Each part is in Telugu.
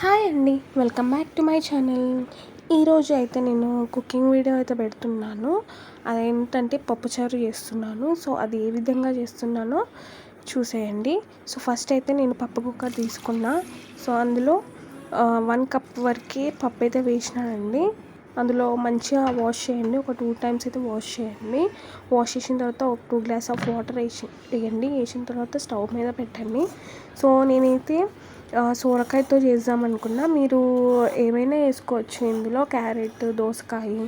హాయ్ అండి. Welcome back to my channel. ఈరోజు అయితే నేను కుకింగ్ వీడియో అయితే పెడుతున్నాను. అదేంటంటే పప్పుచారు చేస్తున్నాను. సో అది ఏ విధంగా చేస్తున్నానో చూసేయండి. సో ఫస్ట్ అయితే నేను పప్పు కుక్కర్ తీసుకున్నా. సో అందులో వన్ కప్ వరకే పప్పు అయితే వేసినానండి. అందులో మంచిగా వాష్ చేయండి. ఒక టూ టైమ్స్ అయితే వాష్ చేయండి. వాష్ చేసిన తర్వాత ఒక టూ గ్లాస్ ఆఫ్ వాటర్ వేసి వేయండి. వేసిన తర్వాత స్టవ్ మీద పెట్టండి. సో నేనైతే సోరకాయతో చేద్దాం అనుకున్నా మీరు ఏమైనా వేసుకోవచ్చు ఇందులో? క్యారెట్ దోసకాయ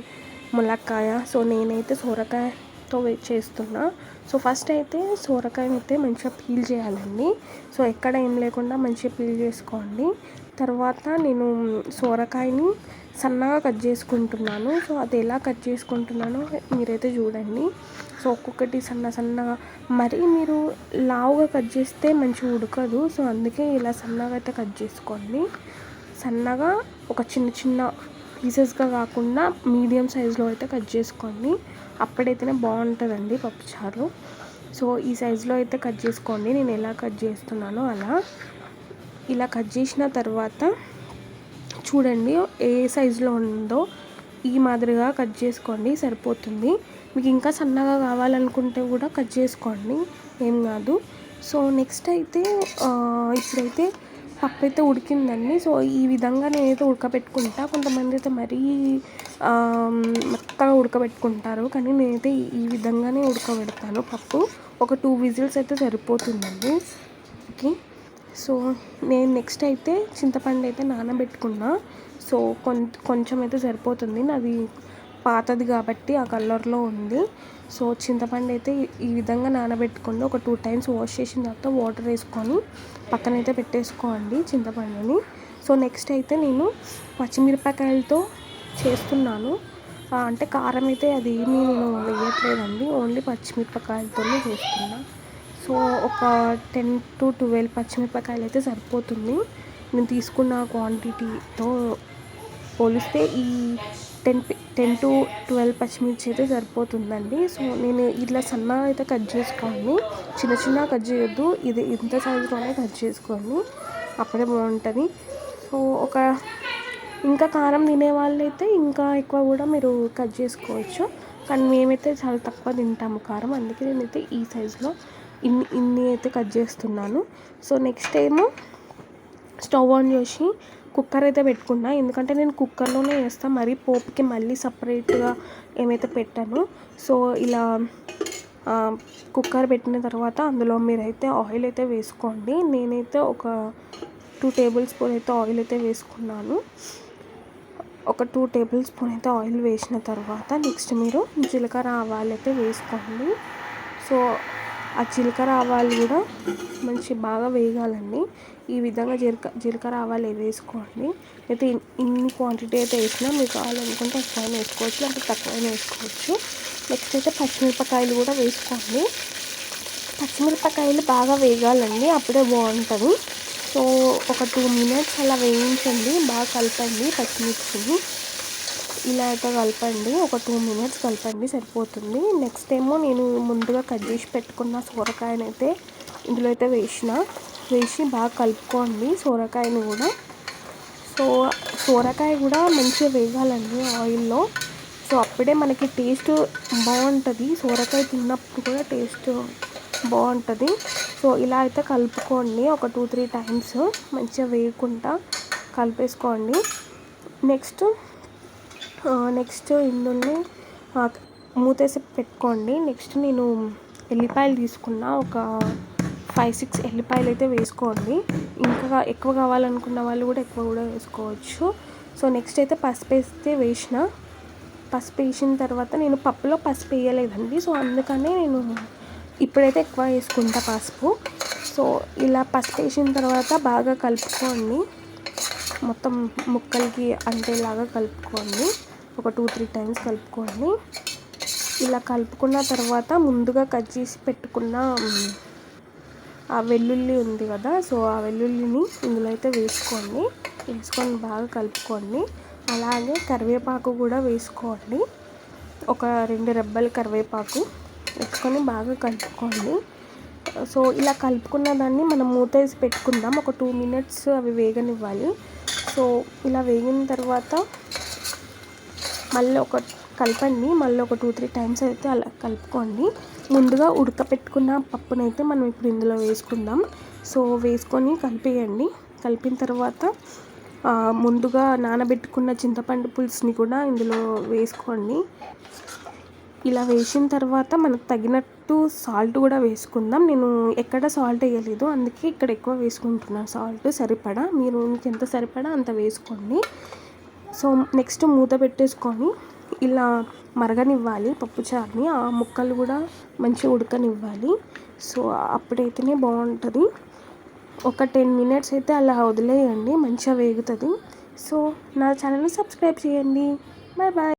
ములక్కాయ. సో నేనైతే సోరకాయతో చేస్తున్నా. సో ఫస్ట్ అయితే సోరకాయని అయితే మంచిగా పీల్ చేయాలండి. సో ఎక్కడ ఏం లేకుండా మంచిగా పీల్ చేసుకోండి. తర్వాత నేను సోరకాయని సన్నగా కట్ చేసుకుంటున్నాను. సో అది ఎలా కట్ చేసుకుంటున్నానో మీరైతే చూడండి. సో ఒక్కొక్కటి సన్న సన్నగా. మరీ మీరు లావుగా కట్ చేస్తే మంచిగా ఉడకదు. సో అందుకే ఇలా సన్నగా అయితే కట్ చేసుకోండి. సన్నగా ఒక చిన్న చిన్న పీసెస్గా కాకుండా మీడియం సైజులో అయితే కట్ చేసుకోండి. అప్పుడైతేనే బాగుంటుందండి పప్పుచారు. సో ఈ సైజులో అయితే కట్ చేసుకోండి. నేను ఎలా కట్ చేస్తున్నానో అలా. ఇలా కట్ చేసిన తర్వాత చూడండి ఏ సైజులో ఉందో ఈ మాదిరిగా కట్ చేసుకోండి. సరిపోతుంది. మీకు ఇంకా సన్నగా కావాలనుకుంటే కూడా కట్ చేసుకోండి. ఏం కాదు. సో నెక్స్ట్ అయితే ఇప్పుడైతే పప్పు అయితే ఉడికిందండి. సో ఈ విధంగా నేనైతే ఉడకబెట్టుకుంటా. కొంతమంది అయితే మరీ మెత్తగా ఉడకబెట్టుకుంటారు. కానీ నేనైతే ఈ విధంగానే ఉడకబెడతాను పప్పు. ఒక టూ విజిల్స్ అయితే సరిపోతుందండి. ఓకే. సో నేను నెక్స్ట్ అయితే చింతపండు అయితే నానబెట్టుకున్నా. సో కొంచెం అయితే సరిపోతుంది. నాది పాతది కాబట్టి ఆ కలర్లో ఉంది. సో చింతపండు అయితే ఈ విధంగా నానబెట్టుకోండి ఒక టూ టైమ్స్ వాష్ చేసిన తర్వాత వాటర్ వేసుకొని పక్కనైతే పెట్టేసుకోండి చింతపండుని. సో నెక్స్ట్ అయితే నేను పచ్చిమిరపకాయలతో చేస్తున్నాను. అంటే కారం అయితే అది ఏమీ నేను వేయట్లేదండి. ఓన్లీ పచ్చిమిరపకాయలతోనే చేస్తున్నా. సో ఒక టెన్ టు ట్వెల్వ్ పచ్చిమిరపకాయలు అయితే సరిపోతుంది. నేను తీసుకున్న క్వాంటిటీతో పోలిస్తే ఈ టెన్ టెన్ టు ట్వెల్వ్ పచ్చిమిర్చి అయితే సరిపోతుందండి. సో నేను ఇట్లా సన్నగా అయితే కట్ చేసుకోండి చిన్న చిన్న కట్ చేయొద్దు. ఇది ఇంత సైజులోనే కట్ చేసుకోండి అప్పుడే బాగుంటుంది. సో ఒక ఇంకా కారం తినే వాళ్ళైతే ఇంకా ఎక్కువ కూడా మీరు కట్ చేసుకోవచ్చు. కానీ మేమైతే చాలా తక్కువ తింటాము కారం. అందుకే నేనైతే ఈ సైజులో ఇన్ని ఇన్ని అయితే కట్ చేస్తున్నాను. సో నెక్స్ట్ ఏమో స్టవ్ ఆన్ చేసి కుక్కర్ అయితే పెట్టుకున్నా. ఎందుకంటే నేను కుక్కర్లోనే వేస్తాను మరీ పోపుకి మళ్ళీ సపరేట్గా ఏమైతే పెట్టాను. సో ఇలా కుక్కర్ పెట్టిన తర్వాత అందులో మీరైతే ఆయిల్ అయితే వేసుకోండి. నేనైతే ఒక టూ టేబుల్ స్పూన్ అయితే ఆయిల్ అయితే వేసుకున్నాను. ఒక టూ టేబుల్ స్పూన్ అయితే ఆయిల్ వేసిన తర్వాత నెక్స్ట్ మీరు జీలకర్ర ఆవాలు అయితే వేసుకోండి. సో ఆ జీలకర్ర ఆవాలు కూడా మంచి బాగా వేగాలండి. ఈ విధంగా జీలక జీలకర్ర ఆవాలు వేసుకోండి. అయితే ఇన్ని క్వాంటిటీ అయితే వేసినా మీకు కావాలనుకుంటే ఎక్కువైనా వేసుకోవచ్చు లేకపోతే తక్కువైనా వేసుకోవచ్చు. నెక్స్ట్ అయితే పచ్చిమిరపకాయలు కూడా వేసుకోండి. పచ్చిమిరపకాయలు బాగా వేగాలండి అప్పుడే బాగుంటుంది. సో ఒక టూ మినిట్స్ అలా వేయించండి బాగా కలపండి పచ్చిమిర్చిని. ఇలా అయితే కలపండి. ఒక టూ మినిట్స్ కలపండి సరిపోతుంది. నెక్స్ట్ ఏమో నేను ముందుగా కట్ చేసి పెట్టుకున్న సోరకాయని అయితే ఇందులో అయితే వేసిన. వేసి బాగా కలుపుకోండి సోరకాయని కూడా. సో సోరకాయ కూడా మంచిగా వేగాలండి ఆయిల్లో. సో అప్పుడే మనకి టేస్ట్ బాగుంటుంది. సోరకాయ తిన్నప్పుడు కూడా టేస్ట్ బాగుంటుంది. సో ఇలా అయితే కలుపుకోండి ఒక టూ త్రీ టైమ్స్. మంచిగా వేయకుండా కలిపేసుకోండి. నెక్స్ట్ నెక్స్ట్ ఇందులో మూతేసి పెట్టుకోండి. నెక్స్ట్ నేను ఎల్లిపాయలు తీసుకున్న. ఒక ఫైవ్ సిక్స్ ఎల్లిపాయలు అయితే వేసుకోండి. ఇంకా ఎక్కువ కావాలనుకున్న వాళ్ళు కూడా ఎక్కువ కూడా వేసుకోవచ్చు. సో నెక్స్ట్ అయితే పసుపు వేస్తే వేసిన. పసుపు వేసిన తర్వాత నేను పప్పులో పసుపు వేయలేదండి. సో అందుకనే నేను ఇప్పుడైతే ఎక్కువ వేసుకుంటా పసుపు. సో ఇలా పసుపు వేసిన తర్వాత బాగా కలుపుకోండి. మొత్తం ముక్కలకి అంటేలాగా కలుపుకోండి. ఒక టూ త్రీ టైమ్స్ కలుపుకోండి. ఇలా కలుపుకున్న తర్వాత ముందుగా కట్ చేసి పెట్టుకున్న ఆ వెల్లుల్లి ఉంది కదా సో ఆ వెల్లుల్లిని ఇందులో అయితే వేసుకోండి. వేసుకొని బాగా కలుపుకోండి. అలాగే కరివేపాకు కూడా వేసుకోండి. ఒక రెండు రెబ్బల కరివేపాకు వేసుకొని బాగా కలుపుకోండి. సో ఇలా కలుపుకున్న దాన్ని మనం మూత వేసి పెట్టుకుందాం. ఒక టూ మినిట్స్ అవి వేగనివ్వాలి. సో ఇలా వేగిన తర్వాత మళ్ళీ ఒక కలపండి. మళ్ళీ ఒక టూ త్రీ టైమ్స్ అయితే అలా కలుపుకోండి. ముందుగా ఉడకపెట్టుకున్న పప్పునైతే మనం ఇప్పుడు ఇందులో వేసుకుందాం. సో వేసుకొని కలిపేయండి. కలిపిన తర్వాత ముందుగా నానబెట్టుకున్న చింతపండు పులుసుని కూడా ఇందులో వేసుకోండి. ఇలా వేసిన తర్వాత మనకు తగినట్టు సాల్ట్ కూడా వేసుకుందాం. నేను ఎక్కడ సాల్ట్ వేయలేదు. అందుకే ఇక్కడ ఎక్కువ వేసుకుంటున్నాను సాల్ట్. సరిపడా? మీరు మీకు ఎంత సరిపడా అంత వేసుకోండి. సో నెక్స్ట్ మూత పెట్టేసుకొని ఇలా మరగనివ్వాలి పప్పుచారుని ఆ ముక్కలు కూడా మంచిగా ఉడకనివ్వాలి. సో అప్పుడైతేనే బాగుంటుంది. ఒక టెన్ మినిట్స్ అయితే అలా వదిలేయండి మంచిగా వేగుతుంది. సో నా ఛానల్ని సబ్స్క్రైబ్ చేయండి. Bye bye.